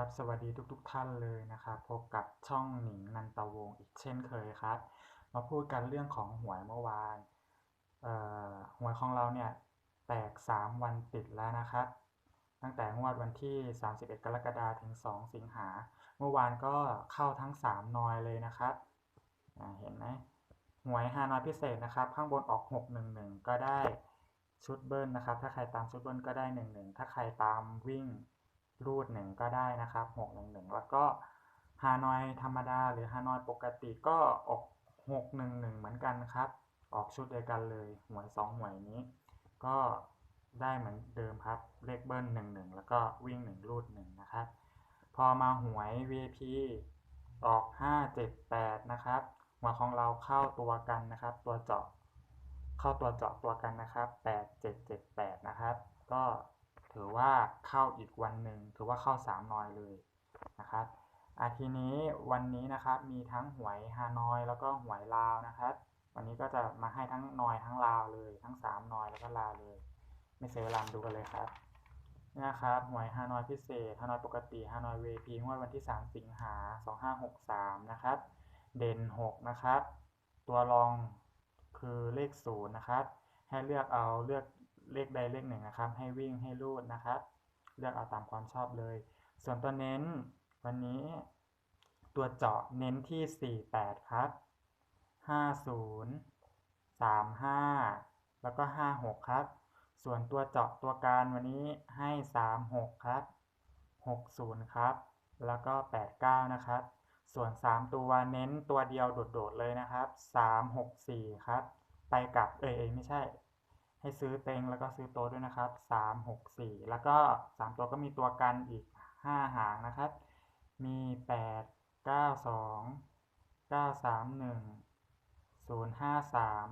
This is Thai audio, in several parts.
ครับ สวัสดีทุกๆทท่านเลยนะครับพบกับช่องหนิงนันตวงศ์อีกเช่นเคยครับ มาพูดกันเรื่องของหวยเมื่อวานหวยของเราเนี่ยแตก 3 วันติดแล้วนะครับ ตั้งแต่งวดวันที่ 31 กรกฎาคมถึง 2 สิงหา เมื่อวานก็เข้าทั้ง 3 นอยเลยนะครับเห็นไหมหวยฮานอยพิเศษนะครับ ข้างบนออก 611 ก็ได้ชุดเบิ้ลนะครับ ถ้าใครตามชุดเบิ้ลก็ได้ 11 ถ้าใครตามวิ่ง รูดหนึ่งก็ได้นะครับหกหนึ่งหนึ่งแล้วก็ฮานอยธรรมดาหรือฮานอยปกติก็ออกหกหนึ่งหนึ่งเหมือนกันครับ ออกชุดเดียวกันเลยหวยสองหวยนี้ ก็ได้เหมือนเดิมครับ เลขเบิ้ลหนึ่งหนึ่งแล้วก็วิ่งหนึ่งรูดหนึ่งนะครับ พอมาหวย VP ออกห้าเจ็ดแปดนะครับหัวของเราเข้าตัวกันนะครับ ตัวเจาะเข้าตัวเจาะตัวกันนะครับแปดเจ็ดเจ็ดแปดนะครับ ก็ ถือว่าเข้าอีกวันหนึ่งถือว่าเข้า3นอยเลยนะครับอาทีนี้วันนี้นะครับมีทั้งหวยฮานอยแล้วก็หวยลาวนะครับ วันนี้ก็จะมาให้ทั้งนอยทั้งลาวเลย ทั้ง3นอยแล้วก็ลาวเลย ไม่เสียเวลาดูกันเลยครับนี่นะครับหวยฮานอยพิเศษฮานอยปกติฮานอยเวพีงวดวันที่ 3 สิงหา 2563 นะครับ เด่น 6 นะครับ ตัวรองคือเลข 0 นะครับ ให้เลือกเอาเลือก เลขใดเลขหนึ่งนะครับ ให้วิ่งให้รูดนะครับ เลือกเอาตามความชอบเลย ส่วนตัวเน้นวันนี้ ตัวเจาะเน้นที่ 48 ครับ 50 35 แล้วก็ 56 ครับ ส่วนตัวเจาะตัวการวันนี้ให้ 36 ครับ 60 ครับ แล้วก็ 89 นะครับส่วน 3 ตัวเน้นตัวเดียวโดดๆเลยนะครับ 364 ครับ ไปกับเอยไม่ใช่ ให้ซื้อเต็งแล้วก็ซื้อโต๊ะด้วยนะครับสามหกสี่แล้วก็สามตัวก็มีตัวกันอีกห้าหางนะครับ มีแปดเก้าสองเก้าสามหนึ่งศูนย์ห้าสาม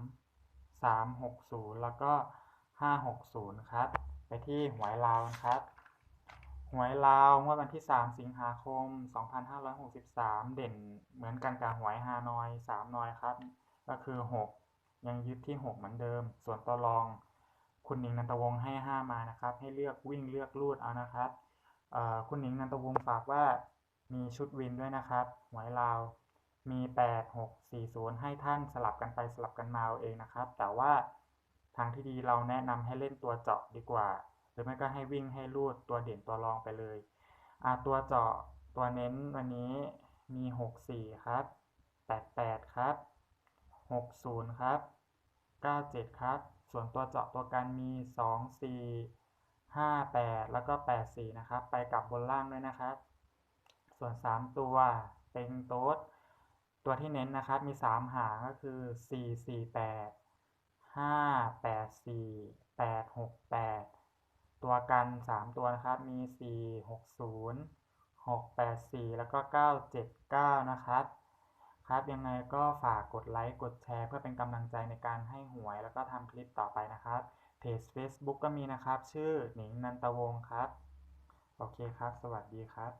สามหกศูนย์แล้วก็ห้าหกศูนย์ครับ ไปที่หวยลาวครับ หวยลาวเมื่อวันที่ 3 สิงหาคม 2563 เด่นเหมือนกันกับหวยฮานอย 3 นอยครับ ก็คือ 6 ยังยึดที่ 6 เหมือนเดิม ส่วนตัวรอง คุณหนิงนันตวงให้ 5 มานะครับ ให้เลือกวิ่งเลือกลูดเอานะครับคุณหนิงนันตวงฝากว่ามีชุดวินด้วยนะครับหวยลาวมี 8 6 4 0 ให้ท่านสลับกันไปสลับกันมาเอาเองนะครับ แต่ว่าทางที่ดีเราแนะนำให้เล่นตัวเจาะดีกว่า หรือไม่ก็ให้วิ่งให้ลูดตัวเด่นตัวรองไปเลยตัวเจาะตัวเน้นวันนี้มี 6 4 ครับ 8 8 ครับ 6 0 ครับ 97 ครับ ส่วนตัวเจาะตัวกันมี 2 4 5 8 แล้วก็ 8 4 นะครับ ไปกับบนล่างด้วยนะครับ ส่วน 3 ตัวเป็นโต๊ดตัวที่เน้นนะครับมี 3 หางก็คือ 4 4 8 5 8 4 8 6 8 ตัวกัน 3 ตัวนะครับมี 4 6 0 6 8 4 แล้วก็ 9 7 9 นะครับ ครับ ยังไงก็ฝากกดไลค์กดแชร์ เพื่อเป็นกำลังใจในการให้หวย แล้วก็ทำคลิปต่อไปนะครับเพจ Facebook ก็มีนะครับ ชื่อหนิงนันตวงครับ โอเคครับ สวัสดีครับ